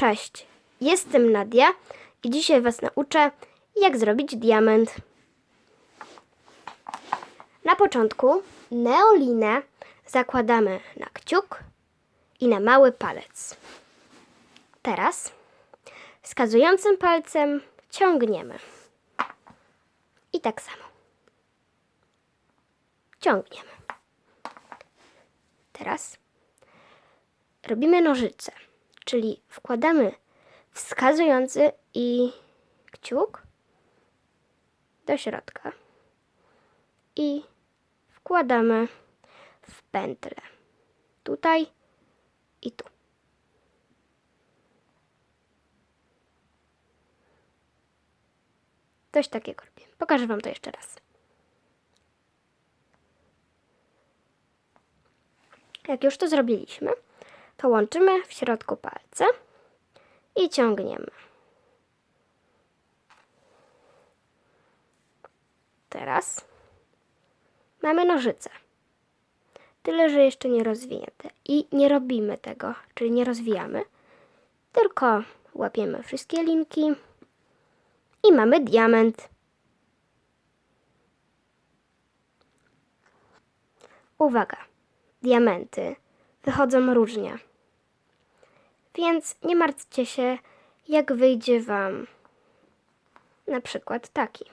Cześć, jestem Nadia i dzisiaj Was nauczę, jak zrobić diament. Na początku neolinę zakładamy na kciuk i na mały palec. Teraz wskazującym palcem ciągniemy. I tak samo. Ciągniemy. Teraz robimy nożyce, czyli wkładamy wskazujący i kciuk do środka i wkładamy w pętlę. Tutaj i tu. Coś takiego robię. Pokażę Wam to jeszcze raz. Jak już to zrobiliśmy, to łączymy w środku palce i ciągniemy. Teraz mamy nożyce. Tyle, że jeszcze nie rozwinięte. I nie robimy tego, czyli nie rozwijamy, tylko łapiemy wszystkie linki i mamy diament. Uwaga, diamenty wychodzą różnie. Więc nie martwcie się, jak wyjdzie Wam na przykład taki.